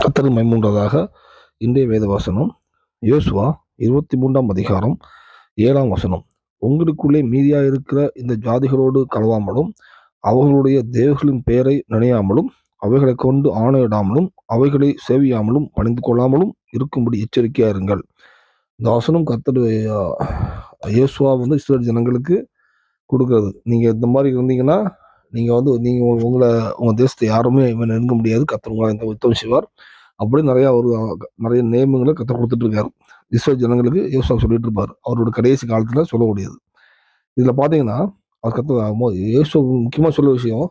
கத்தர் மைமூன்றதாக இன்றைய வேத வசனம். யோசுவா இருபத்தி மூன்றாம் அதிகாரம் ஏழாம் வசனம். உங்களுக்குள்ளே மீதியாக இருக்கிற இந்த ஜாதிகளோடு கலவாமலும் அவர்களுடைய தேவர்களின் பெயரை நினையாமலும் அவைகளை கொண்டு ஆணையிடாமலும் அவைகளை சேவியாமலும் பணிந்து கொள்ளாமலும் இருக்கும்படி எச்சரிக்கையாக இருங்கள். இந்த வசனம் கத்தர் இயேசுவா வந்து இஸ்ரேல் ஜனங்களுக்கு கொடுக்கறது. நீங்கள் இந்த மாதிரி இருந்தீங்கன்னா நீங்கள் வந்து நீங்கள் உங்களை உங்கள் தேசத்தை யாருமே இவன் நெருங்க முடியாது. கத்தர் உங்களை இந்த உத்தம் சிவார் அப்படி நிறையா ஒரு நிறைய நேமங்களை கத்தர் கொடுத்துட்ருக்காரு. இஸ்ரோ ஜனங்களுக்கு யோசுவா சொல்லிட்டு இருப்பார் அவரோட கடைசி காலத்துல சொல்லக்கூடியது. இதில் பார்த்தீங்கன்னா அவர் கத்த இயேசு முக்கியமாக சொல்ல விஷயம்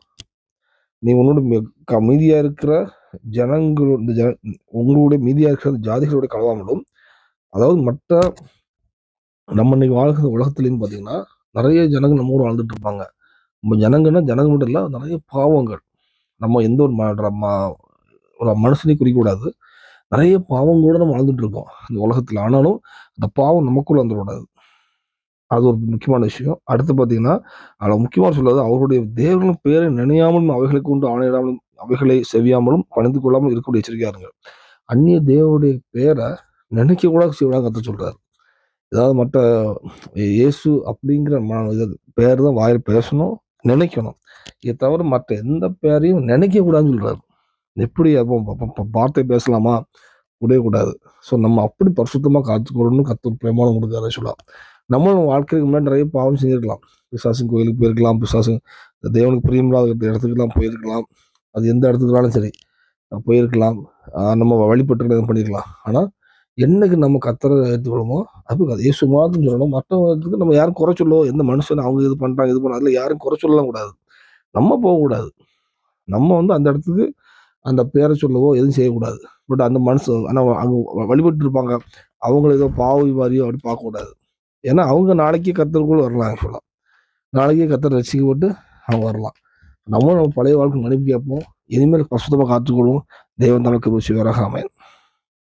நீ உன்னோட மி- க- இருக்கிற ஜனங்களோட இந்த ஜன உங்களுடைய மீதியாக இருக்கிற ஜாதிகளோட கலவாமலும் அதாவது மற்ற நம்ம இன்னைக்கு வாழ்கிற உலகத்துலேயும் பார்த்தீங்கன்னா நிறைய ஜனங்கள் நம்ம கூட வாழ்ந்துட்டு இருப்பாங்க நம்ம ஜனங்கன்னா ஜனங்க மட்டும் இல்லை நிறைய பாவங்கள். நம்ம எந்த ஒரு ம- ஒரு மனுஷனையும் குறிக்கக்கூடாது. நிறைய பாவம் கூட நம்ம வாழ்ந்துட்டு இருக்கோம் இந்த உலகத்தில். ஆனாலும் அந்த பாவம் நமக்குள்ள வந்துடக்கூடாது. அது ஒரு முக்கியமான விஷயம். அடுத்து பார்த்தீங்கன்னா அதில் முக்கியமாக சொல்றது அவருடைய தேவர்களும் பேரை நினையாமலும் அவைகளை கொண்டு ஆணையிடாமலும் அவைகளை செவியாமலும் பணிந்து கொள்ளாமல் இருக்கக்கூடிய எச்சரிக்கையா இருங்க அந்நிய தேவனுடைய பேரை நினைக்க கூட செய்வாங்க கற்று சொல்கிறார் ஏதாவது மற்ற இயேசு அப்படிங்கிற ம- இது பேர் தான் வாயில் பேசணும். நினைக்கணும். இதை தவிர மற்ற எந்த பேரையும் நினைக்க கூடாதுன்னு சொல்றாரு. எப்படி அப்போ வார்த்தை பேசலாமா? கூடாது ஸோ நம்ம அப்படி பரிசுத்தமாக காத்துக்கொள்ளணும் கத்து பிரமாணம் கொடுக்காரு சொல்லலாம் நம்ம வாழ்க்கைக்கு முன்னாடி நிறைய பாவம் செஞ்சிருக்கலாம். பிசாசு கோயிலுக்கு போயிருக்கலாம். பிசாசு தேவனுக்கு பிரியமில்லாத இடத்துக்குலாம் போயிருக்கலாம். அது எந்த இடத்துக்குனாலும் சரி. போயிருக்கலாம். நம்ம வழிபட்டு பண்ணியிருக்கலாம் ஆனால் என்னைக்கு நம்ம கத்தரை எடுத்துக்கொள்ளுமோ அது அது இயேசு சொல்லணும். மற்றவங்களுக்கு நம்ம யாரும் குறை சொல்லுவோம் எந்த மனுஷன் அவங்க இது பண்ணுறாங்க இது பண்ண அதில் யாரும் குறை சொல்லலாம் கூடாது. நம்ம போகக்கூடாது. நம்ம வந்து அந்த இடத்துக்கு அந்த பேரை சொல்லவோ எதுவும் செய்யக்கூடாது. பட் அந்த மனுஷன் ஆனால் அவங்க வழிபட்டு இருப்பாங்க. அவங்கள ஏதோ பாவி மாதிரியோ அப்படி பார்க்கக்கூடாது. ஏன்னா அவங்க நாளைக்கே கத்தருக்குள்ள வரலாம் ஆக்சுவலாக நாளைக்கே கத்தர் ரசிக்கப்பட்டு அவங்க வரலாம். நம்ம நம்ம பழைய வாழ்க்கை நினைப்பு கேட்போம். இனிமேல் பசுத்தமாக காத்துக்கொள்வோம். தெய்வம் தனக்கு ருசி அமையன்